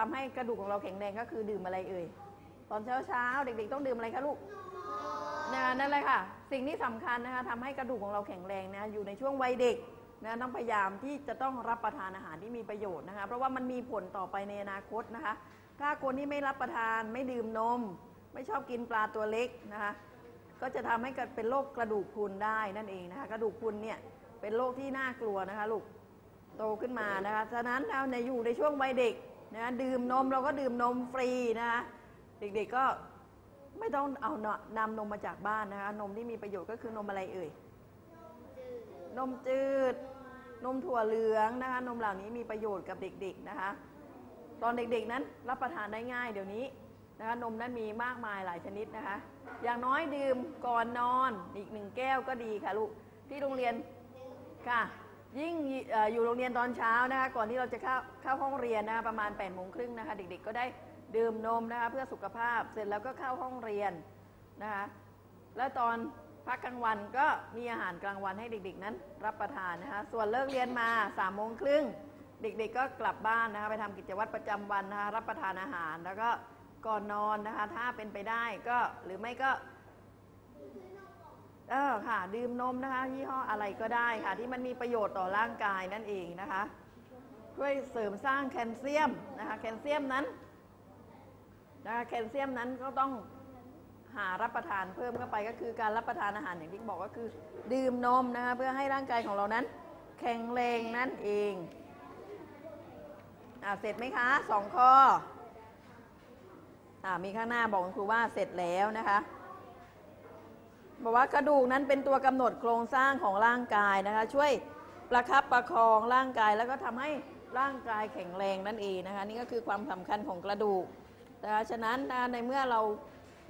ทำให้กระดูกของเราแข็งแรงก็คือดื่มอะไรเอ่ยตอนเช้าเช้าเด็ก ๆ ต้องดื่มอะไรคะลูกนะนั่นเลยค่ะ สิ่งที่สำคัญนะคะทำให้กระดูกของเราแข็งแรงนะอยู่ในช่วงวัยเด็กนะต้องพยายามที่จะต้องรับประทานอาหารที่มีประโยชน์นะคะเพราะว่ามันมีผลต่อไปในอนาคตนะคะ ถ้าคนที่ไม่รับประทานไม่ดื่มนม ไม่ชอบกินปลาตัวเล็กนะคะก็จะทำให้เกิดเป็นโรคกระดูกพรุนได้นั่นเองนะคะกระดูกพรุนเนี่ยเป็นโรคที่น่ากลัวนะคะลูกโตขึ้นมานะคะฉะนั้นเราในอยู่ในช่วงวัยเด็ก นะดื่มนมเราก็ดื่มนมฟรีนะคะเด็กๆก็ไม่ต้องเอานะนำนมมาจากบ้านนะคะนมที่มีประโยชน์ก็คือนมอะไรเอ่ยนมจืด นมถั่วเหลืองนะคะนมเหล่านี้มีประโยชน์กับเด็กๆนะคะตอนเด็กๆนั้นรับประทานได้ง่ายเดี๋ยวนี้นะคะนมนั้นมีมากมายหลายชนิดนะคะ อย่างน้อยดื่มก่อนนอนอีกหนึ่งแก้วก็ดีค่ะลูกที่โรงเรียนค่ะ ยิ่งอยู่โรงเรียนตอนเช้านะคะก่อนที่เราจะเข้าเข้าห้องเรียนนะประมาณ8ปดโมงครึ่งนะคะเด็กๆ ก็ได้ดื่มนมนะคะเพื่อสุขภาพเสร็จแล้วก็เข้าห้องเรียนนะคะแล้วตอนพักกลางวันก็มีอาหารกลางวันให้เด็กๆ นั้นรับประทานนะคะส่วนเลิกเรียนมา3ามโมงครึ่งเด็กๆ ก็กลับบ้านนะคะไปทำกิจวัตรประจำวันนะคะรับประทานอาหาร แล้วก็ก่อนนอนนะคะถ้าเป็นไปได้ก็หรือไม่ก็ เออค่ะ ดื่มนมนะคะ ยี่ห้ออะไรก็ได้ค่ะ ที่มันมีประโยชน์ต่อร่างกายนั่นเองนะคะช่วยเสริมสร้างแคลเซียมนะคะแคลเซียมนั้นนะคะแคลเซียมนั้นก็ต้องหารับประทานเพิ่มเข้าไปก็คือการรับประทานอาหารอย่างที่บอกก็คือ ดื่มนมนะคะเพื่อให้ร่างกายของเรานั้น แข็งแรงนั่นเองอ่าเสร็จไหมคะสองข้ออ่ามีข้างหน้าบอกคุณครูว่าเสร็จแล้วนะคะ บอกว่ากระดูกนั้นเป็นตัวกำหนดโครงสร้างของร่างกายนะคะ ช่วยประคับประคองร่างกายแล้วก็ทำให้ร่างกายแข็งแรงนั่นเองนะคะ นี่ก็คือความสำคัญของกระดูกนะคะฉะนั้นนะในเมื่อเรา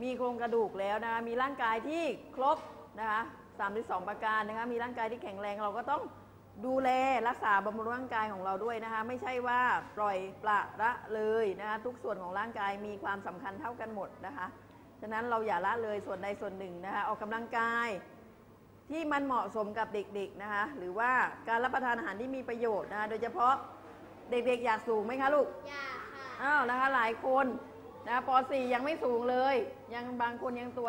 มีโครงกระดูกแล้วนะคะมีร่างกายที่ครบนะคะ32 ประการนะคะมีร่างกายที่แข็งแรงเราก็ต้องดูแลรักษาบำรุงร่างกายของเราด้วยนะคะไม่ใช่ว่าปล่อยปละละเลยนะคะทุกส่วนของร่างกายมีความสำคัญเท่ากันหมดนะคะ ฉะนั้นเราอย่าละเลยส่วนใดส่วนหนึ่งนะคะออกกำลังกายที่มันเหมาะสมกับเด็กๆนะคะหรือว่าการรับประทานอาหารที่มีประโยชน์นะคะโดยเฉพาะเด็กๆอยากสูงไหมคะลูกอยากค่ะอ้าวนะคะหลายคนนะป .4 ยังไม่สูงเลย ยังบางคนยังตัว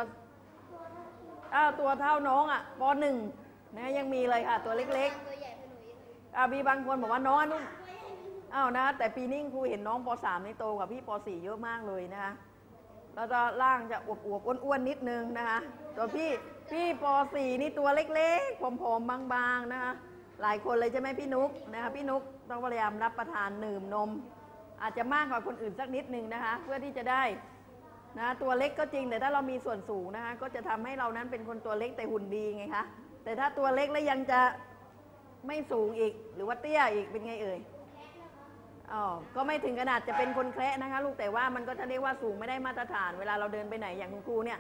อ้าวตัวเท่าน้องอะป .1 นะยังมีเลยค่ะตัวเล็กตัวใหญ่กว่าหนูอีกๆอ่ามีบางคนบอกว่าน้องอนุ่นอ้าวนะแต่ปีนี้ครูเห็นน้องป .3 นี่โตกว่าพี่ป .4 เยอะมากเลยนะคะ แล้วก็ร่างจะอวบๆอ้วนๆนิดนึงนะคะตัวพี่พี่ป .4 นี่ตัวเล็กๆผอมๆบางๆนะคะหลายคนเลยใช่ไหมพี่นุ๊กนะคะพี่นุ๊กต้องพยายามรับประทานดื่มนม อาจจะมากกว่าคนอื่นสักนิดนึงนะคะ เพื่อที่จะได้นะตัวเล็กก็จริงแต่ถ้าเรามีส่วนสูงนะคะ ก็จะทำให้เรานั้นเป็นคนตัวเล็กแต่หุ่นดีไงคะแต่ถ้าตัวเล็กแล้วยังจะไม่สูงอีก หรือว่าเตี้ยอีกเป็นไงเอ่ย อ๋อก็ไม่ถึงขนาดจะเป็นคนแคระนะคะ ลูกแต่ว่ามันก็จะเรียกว่าสูงไม่ได้มาตรฐาน เวลาเราเดินไปไหนอย่างคุณครูเนี่ย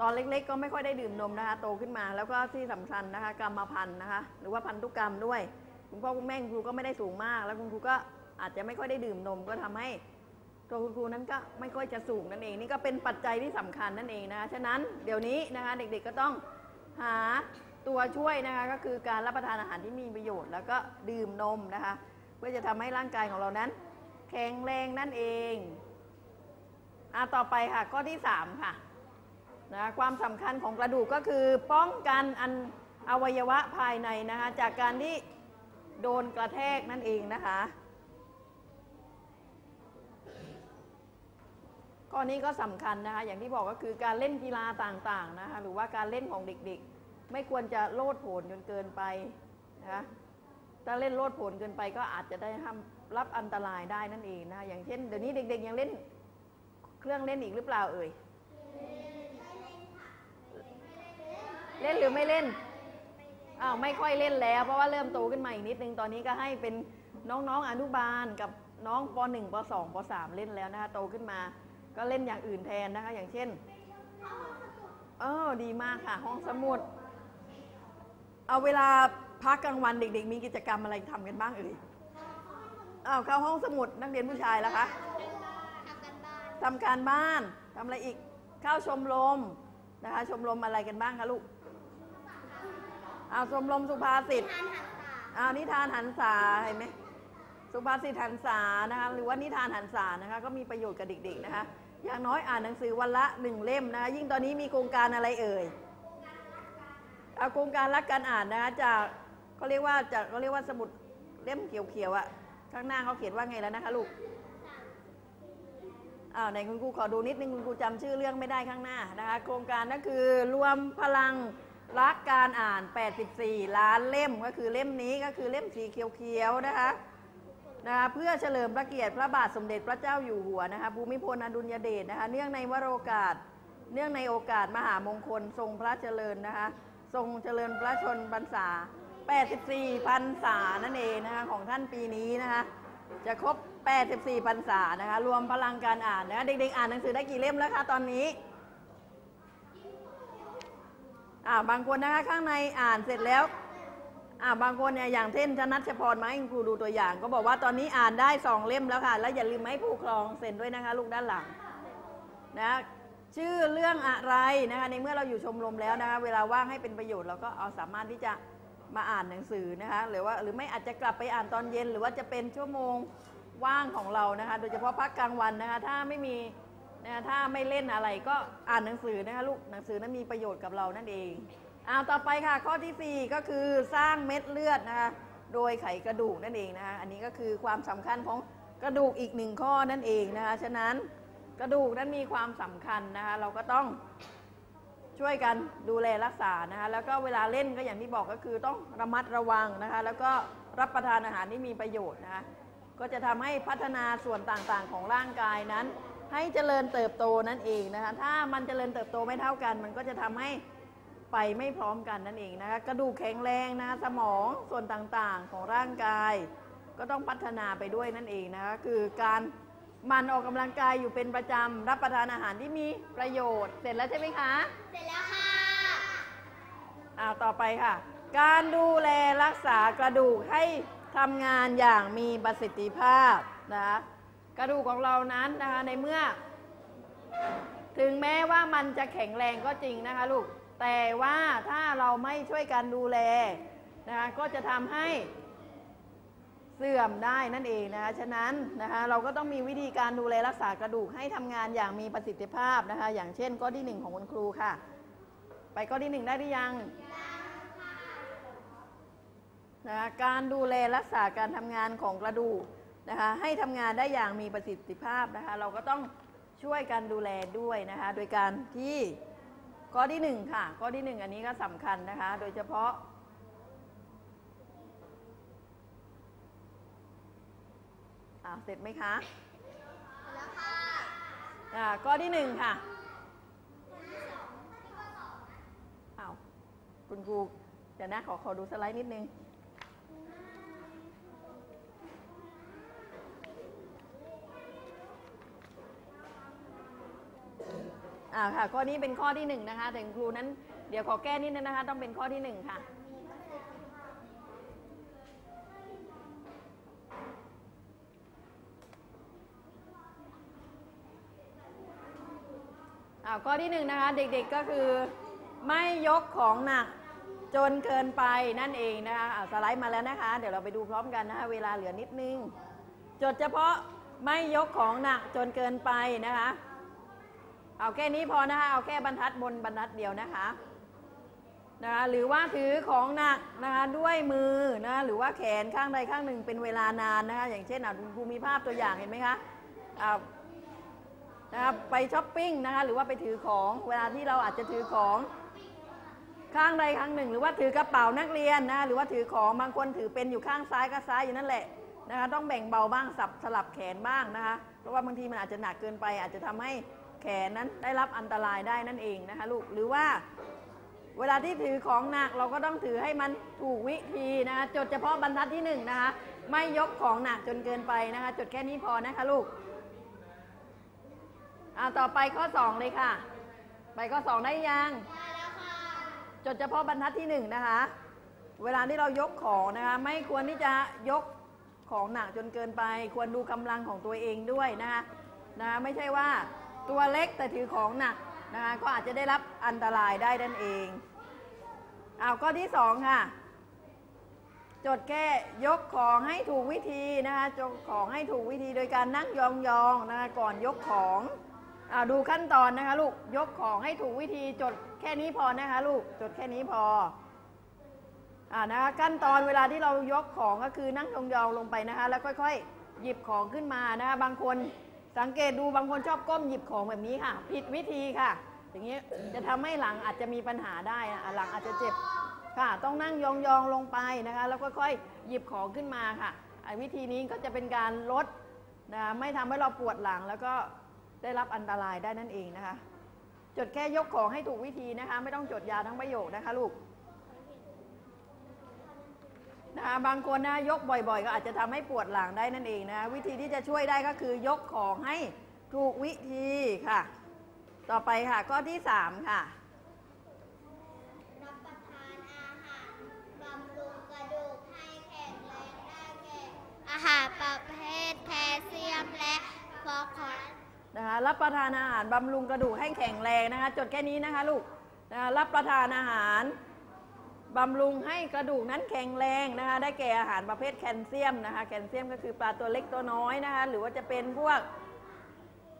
ตอนเล็กๆ ก็ไม่ค่อยได้ดื่มนมนะคะ โตขึ้นมา แล้วก็ที่สำคัญนะคะ กรรมพันธุ์นะคะ หรือว่าพันธุกรรมด้วย คุณพ่อคุณแม่คุณครูก็ไม่ได้สูงมาก แล้วคุณครูก็อาจจะไม่ค่อยได้ดื่มนมก็ทำให้ตัวคุณครูนั้นก็ไม่ค่อยจะสูงนั่นเอง นี่ก็เป็นปัจจัยที่สำคัญนั่นเองนะคะ ฉะนั้นเดี๋ยวนี้นะคะเด็กๆก็ต้องหาตัวช่วยนะคะก็คือการรับประทานอาหารที่มีประโยชน์ แล้วก็ดื่มนมนะคะ เพื่อจะทำให้ร่างกายของเรานั้น แข็งแรงนั่นเองอะต่อไปค่ะ ข้อที่ 3 ค่ะนะความสำคัญของกระดูกก็คือป้องกันอันอวัยวะภายในนะคะ จากการที่โดนกระแทกนั่นเองนะคะข้อนี้ก็สำคัญนะคะ อย่างที่บอกก็คือการเล่นกีฬาต่างๆนะคะ หรือว่าการเล่นของเด็กๆ ไม่ควรจะโลดโผนจนเกินไปนะคะ ถ้าเล่นโลดผนเกินไปก็อาจจะได้ทำรับอันตรายได้นั่นเองนะอย่างเช่นเดี๋ยวนี้เด็กๆยังเล่นเครื่องเล่นอีกหรือเปล่าเอ่ยเล่นหรือไม่เล่นอ้าวไม่ค่อยเล่นแล้ว เพราะว่าเริ่มโตขึ้นมาอีกนิดนึงตอนนี้ก็ให้เป็นน้องๆอนุบาลกับน้องป .1 ป .2 ป .3 เล่นแล้วนะคะโตขึ้นมา ก็เล่นอย่างอื่นแทนนะคะ อย่างเช่นเออดีมากค่ะ ห้องสมุด เอาเวลา พักกลางวันเด็ก ๆ มีกิจกรรมอะไรทำกันบ้างเอ่ยอ้าวเข้าห้องสมุดนักเรียนผู้ชายแล้วคะทำกันบ้านทำการบ้านทำอะไรอีกเข้าชมรมนะคะชมรมอะไรกันบ้างคะลูกเอาชมรมสุภาษิตทานหันษาเอานิทานหันษาเห็นไหมสุภาษิตหันษานะคะหรือว่านิทานหันษานะคะก็มีประโยชน์กับเด็กๆนะคะอย่างน้อยอ่านหนังสือวันละหนึ่งเล่มนะคะยิ่งตอนนี้มีโครงการอะไรเอ่ยเอาโครงการรักการอ่านนะคะจาก เขาเรียกว่าจากเขาเรียกว่าสมุดเล่มเขียวๆอะข้างหน้าเขาเขียนว่าไงแล้วนะคะลูกอ้าวไหนคุณครูขอดูนิดนึงคุณครูจำชื่อเรื่องไม่ได้ข้างหน้านะคะ โครงการก็คือรวมพลังรักการอ่าน 84 ล้านเล่มก็คือเล่มนี้ก็คือเล่มสีเขียวๆนะคะนะคะเพื่อเฉลิมพระเกียรติพระบาทสมเด็จพระเจ้าอยู่หัวนะคะภูมิพลอดุลยเดชนะคะเนื่องในวโรกาส เนื่องในโอกาสมหามงคลทรงพระเจริญนะคะทรงเจริญพระชนพรรษา 84พรรษานั่นเองนะคะของท่านปีนี้นะคะจะครบ 84พรรษานะคะรวมพลังการอ่านนะคะเด็กๆอ่านหนังสือได้กี่เล่มแล้วคะตอนนี้อ่าบางคนนะคะข้างในอ่านเสร็จแล้วอ่าบางคนเนี่ยอย่างเช่นธนัชพรมาให้คุณครูดูตัวอย่าง ก็บอกว่าตอนนี้อ่านได้สองเล่มแล้วค่ะ แล้วอย่าลืมให้ผู้ครองเซ็นด้วยนะคะลูกด้านหลังนะชื่อเรื่องอะไรนะคะในเมื่อเราอยู่ชมรมแล้วนะคะเวลาว่างให้เป็นประโยชน์เราก็เอาสามารถที่จะ มาอ่านหนังสือนะคะหรือว่าหรือไม่อาจจะกลับไปอ่านตอนเย็น หรือว่าจะเป็นชั่วโมงว่างของเรานะคะ โดยเฉพาะพักกลางวันนะคะ ถ้าไม่มีนะะถ้าไม่เล่นอะไรก็อ่านหนังสือนะคะลูกหนังสือนั้นมีประโยชน์กับเรานั่นเองเอาต่อไปค่ะข้อที่ 4 ก็คือสร้างเม็ดเลือดนะคะโดยไขกระดูกนั่นเองนะคะอันนี้ก็คือความสำคัญของกระดูกอีกหนึ่งข้อนั่นเองนะคะฉะนั้นกระดูกนั้นมีความสำคัญนะคะเราก็ต้อง ช่วยกันดูแลรักษานะคะแล้วก็เวลาเล่นก็อย่างที่บอกก็คือต้องระมัดระวังนะคะแล้วก็รับประทานอาหารที่มีประโยชน์นะคะก็จะทำให้พัฒนาส่วนต่างๆของร่างกายนั้น ให้เจริญเติบโตนั่นเองนะคะถ้ามันเจริญเติบโตไม่เท่ากัน มันก็จะทำให้ไปไม่พร้อมกันนั่นเองนะคะกระดูกแข็งแรงนะสมองส่วนต่างๆของร่างกาย ก็ต้องพัฒนาไปด้วยนั่นเองนะคะคือการ มันออกกำลังกายอยู่เป็นประจำรับประทานอาหารที่มีประโยชน์ เสร็จแล้วใช่ไหมคะ เสร็จแล้วค่ะอ่าต่อไปค่ะ การดูแลรักษากระดูกให้ทำงานอย่างมีประสิทธิภาพนะคะกระดูกของเรานั้นนะคะในเมื่อ ถึงแม้ว่ามันจะแข็งแรงก็จริงนะคะลูกแต่ว่าถ้าเราไม่ช่วยกันดูแลนะคะก็จะทำให้ เสื่อมได้นั่นเองนะคะฉะนั้นนะคะเราก็ต้องมีวิธีการดูแลรักษากระดูกให้ทำงานอย่างมีประสิทธิภาพนะคะ อย่างเช่นข้อที่หนึ่งของคุณครูค่ะ ไปข้อที่หนึ่งได้หรือยังนะคะการดูแลรักษาการทำงานของกระดูกนะคะ ให้ทำงานได้อย่างมีประสิทธิภาพนะคะ เราก็ต้องช่วยกันดูแลด้วยนะคะ โดยการที่ข้อที่หนึ่งค่ะ ข้อที่หนึ่งอันนี้ก็สำคัญนะคะ โดยเฉพาะ อ่าเสร็จไหมคะเสร็จแล้วค่ะอ่าข้อที่หนึ่งค่ะอ้าวคุณครูเดี๋ยวนะขอขอดูสไลด์นิดนึงอ่าค่ะข้อนี้เป็นข้อที่หนึ่งนะคะแต่คุณครูนั้นเดี๋ยวขอแก้นิดนึงนะคะ ต้องเป็นข้อที่หนึ่งค่ะ อ่าข้อที่หนึ่งนะคะ เด็กๆก็คือ ไม่ยกของหนักจนเกินไปนั่นเองนะคะอ่าสไลด์มาแล้วนะคะ เดี๋ยวเราไปดูพร้อมกันนะคะ เวลาเหลือนิดนึง จดเฉพาะไม่ยกของหนักจนเกินไปนะคะ เอาแค่นี้พอนะคะ เอาแค่บรรทัดบนบรรทัดเดียวนะคะนะคะหรือว่าถือของหนักนะคะด้วยมือนะหรือว่าแขนข้างใดข้างหนึ่งเป็นเวลานานนะคะอย่างเช่นอะคุณครูมีภาพตัวอย่างเห็นไหมคะอ่า นะครับไปช้อปปิ้งนะคะหรือว่าไปถือของเวลาที่เราอาจจะถือของข้างใดข้างหนึ่ง หรือว่าถือกระเป๋านักเรียนนะหรือว่าถือของบางคนถือเป็นอยู่ข้างซ้ายก็ซ้ายอยู่นั่นแหละนะคะต้องแบ่งเบาบ้างสับสลับแขนบ้างนะคะเพราะว่าบางทีมันอาจจะหนักเกินไป อาจจะทำให้แขนนั้นได้รับอันตรายได้นั่นเองนะคะลูกหรือว่า เวลาที่ถือของหนักเราก็ต้องถือให้มันถูกวิธีนะคะจดเฉพาะบรรทัดที่หนึ่งนะคะไม่ยกของหนักจนเกินไปนะคะจดแค่นี้พอนะคะลูก อ่าต่อไปข้อ2เลยค่ะ ไปข้อ2ได้ยังได้แล้วค่ะจดเฉพาะบรรทัดที่1นะคะ เวลาที่เรายกของนะคะ ไม่ควรที่จะยกของหนักจนเกินไป ควรดูกำลังของตัวเองด้วยนะคะนะคะไม่ใช่ว่าตัวเล็กแต่ถือของหนักนะคะก็อาจจะได้รับอันตรายได้นั่นเองเอาข้อที่สองค่ะจดแค่ยกของให้ถูกวิธีนะคะจกของให้ถูกวิธีโดยการนั่งยองๆนะคะก่อนยกของอ่า ดูขั้นตอนนะคะลูก ยกของให้ถูกวิธีจดแค่นี้พอนะคะลูก จดแค่นี้พออ่านะคะขั้นตอนเวลาที่เรายกของก็คือนั่งยองๆลงไปนะคะ แล้วค่อยๆ หยิบของขึ้นมานะคะ บางคนสังเกตดูบางคนชอบก้มหยิบของแบบนี้ค่ะ ผิดวิธีค่ะ อย่างนี้จะทำให้หลังอาจจะมีปัญหาได้นะหลังอาจจะเจ็บค่ะ ต้องนั่งยองๆลงไปนะคะ แล้วค่อยๆ หยิบของขึ้นมาค่ะวิธีนี้ก็จะเป็นการลดนะไม่ทำให้เราปวดหลังแล้วก็ ได้รับอันตรายได้นั่นเองนะคะ จดแค่ยกของให้ถูกวิธีนะคะ ไม่ต้องจดยาทั้งประโยคนะคะลูกนะคะบางคนนะยกบ่อยๆ ก็อาจจะทำให้ปวดหลังได้นั่นเองนะคะวิธีที่จะช่วยได้ก็คือยกของให้ถูกวิธีค่ะ ต่อไปค่ะข้อที่สามค่ะรับประทานอาหารบำรุงกระดูกให้แข็งแรงได้แก่อาหารประเภทแคลเซียมและฟอสฟอรัส นะคะรับประทานอาหารบำรุงกระดูกให้แข็งแรงนะคะ จดแค่นี้นะคะลูกนะคะรับประทานอาหารบำรุงให้กระดูกนั้นแข็งแรงนะคะ ได้แก่อาหารประเภทแคลเซียมนะคะ แคลเซียมก็คือปลาตัวเล็กตัวน้อยนะคะ หรือว่าจะเป็นพวก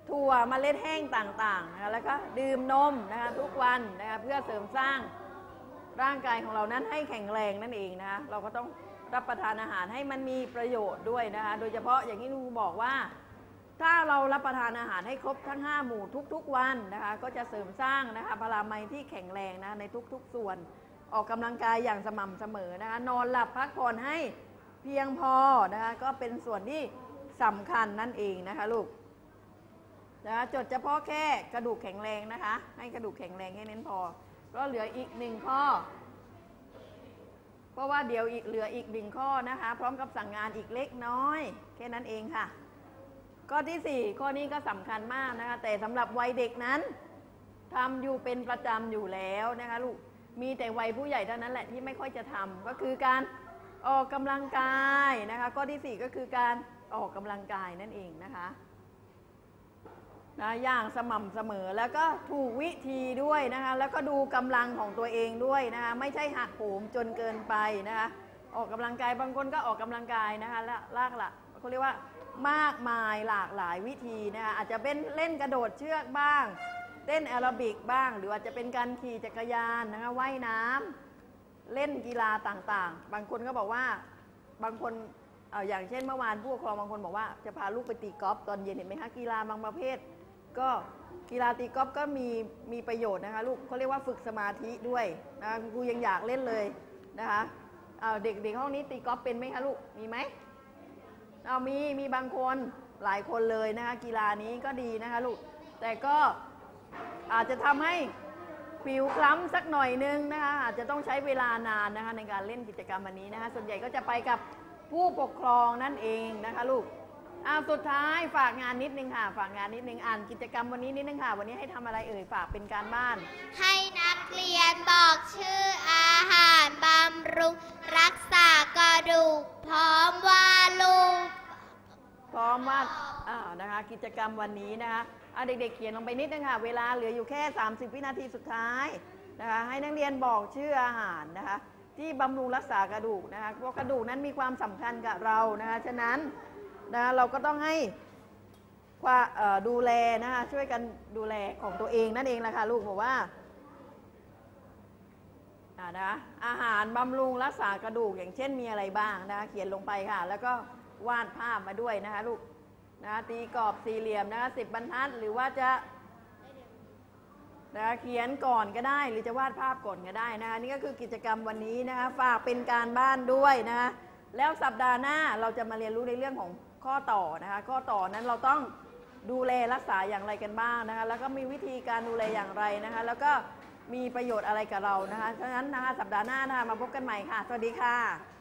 ถั่วเมล็ดแห้งต่างๆนะคะ แล้วก็ดื่มนมนะคะทุกวันนะคะเพื่อเสริมสร้างร่างกายของเรานั้นให้แข็งแรงนั่นเองนะคะ เราก็ต้องรับประทานอาหารให้มันมีประโยชน์ด้วยนะคะ โดยเฉพาะอย่างที่ครูบอกว่า ถ้าเรารับประทานอาหารให้ครบทั้ง 5 หมู่ทุกๆวันนะคะ ก็จะเสริมสร้างนะคะพลามัยที่แข็งแรงนะในทุกๆส่วน ออกกำลังกายอย่างสม่ำเสมอนะคะ นอนหลับพักผ่อนให้เพียงพอนะคะก็เป็นส่วนที่สำคัญนั่นเองนะคะลูกนะะจดเฉพาะแค่กระดูกแข็งแรงนะคะ ให้กระดูกแข็งแรงแค่นั้นพอก็เหลืออีกหนึ่งข้อ เพราะว่าเดี๋ยวอีกเหลืออีกหนึ่งข้อนะคะ พร้อมกับสั่งงานอีกเล็กน้อย แค่นั้นเองค่ะ ข้อที่ 4 ข้อนี้ก็สำคัญมากนะคะ แต่สำหรับวัยเด็กนั้นทำอยู่เป็นประจำอยู่แล้วนะคะลูกมีแต่วัยผู้ใหญ่เท่านั้นแหละที่ไม่ค่อยจะทำก็คือการออกกำลังกายนะคะ ข้อที่ 4 ก็คือการออกกำลังกายนั่นเองนะคะนะอย่างสม่ำเสมอแล้วก็ถูกวิธีด้วยนะคะ แล้วก็ดูกำลังของตัวเองด้วยนะคะไม่ใช่หักโหมจนเกินไปนะคะ ออกกำลังกายบางคนก็ออกกำลังกายนะคะละลากละเขาเรียกว่า มากมายหลากหลายวิธีนะคะอาจจะเป็นเล่นกระโดดเชือกบ้างเต้นแอโรบิกบ้าง หรืออาจจะเป็นการขี่จักรยานนะคะว่ายน้ำเล่นกีฬาต่างๆ บางคนก็บอกว่าบางคนเอออย่างเช่นเมื่อวานผู้ปกครองบางคนบอกว่าจะพาลูกไปตีกอล์ฟตอนเย็นเห็นไหมคะกีฬาบางประเภท ก็กีฬาตีกอล์ฟก็มีมีประโยชน์นะคะลูกเขาเรียกว่าฝึกสมาธิด้วยนะคะครูยังอยากเล่นเลยนะคะเเด็กเด็กห้องนี้ตีกอล์ฟเป็นไหมคะลูกมีไหม เอามีมีบางคนหลายคนเลยนะคะกีฬานี้ก็ดีนะคะลูก แต่ก็อาจจะทำให้ผิวคล้ำสักหน่อยนึงนะคะอาจจะต้องใช้เวลานานนะคะในการเล่นกิจกรรมวันนี้นะคะส่วนใหญ่ก็จะไปกับผู้ปกครองนั่นเองนะคะลูก อ้าวสุดท้ายฝากงานนิดนึงค่ะ ฝากงานนิดนึงอ่านกิจกรรมวันนี้นิดนึงค่ะ วันนี้ให้ทำอะไรเอ่ยฝากเป็นการบ้าน ให้นักเรียนบอกชื่ออาหารบำรุงรักษากระดูก พร้อมวาดรูป พร้อมวาดอ่านะคะ กิจกรรมวันนี้นะคะเอาเด็กๆเขียนลงไปนิดนึงค่ะ เวลาเหลืออยู่แค่ 30 วินาทีสุดท้ายนะคะ ให้นักเรียนบอกชื่ออาหารนะคะ ที่บำรุงรักษากระดูกนะคะเพราะกระดูกนั้นมีความสำคัญกับเรานะคะ ฉะนั้น นะเราก็ต้องให้ความดูแลนะคะช่วยกันดูแลของตัวเองนั่นเองแหละค่ะลูกบอกว่าอานะอาหารบำรุงรักษากระดูกอย่างเช่นมีอะไรบ้างนะคะเขียนลงไปค่ะ แล้วก็วาดภาพมาด้วยนะคะลูกนะตีกรอบสี่เหลี่ยมนะคะสิบบรรทัดหรือว่าจะนะเขียนก่อนก็ได้หรือจะวาดภาพก่อนก็ได้นะคะนี่ก็คือกิจกรรมวันนี้นะคะฝากเป็นการบ้านด้วยนะคะแล้วสัปดาห์หน้าเราจะมาเรียนรู้ในเรื่องของ ข้อต่อนะคะข้อต่อนั้นเราต้องดูแลรักษาอย่างไรกันบ้างนะคะแล้วก็มีวิธีการดูแลอย่างไรนะคะแล้วก็มีประโยชน์อะไรกับเรานะคะฉะนั้นนะคะสัปดาห์หน้านะคะมาพบกันใหม่ค่ะ สวัสดีค่ะ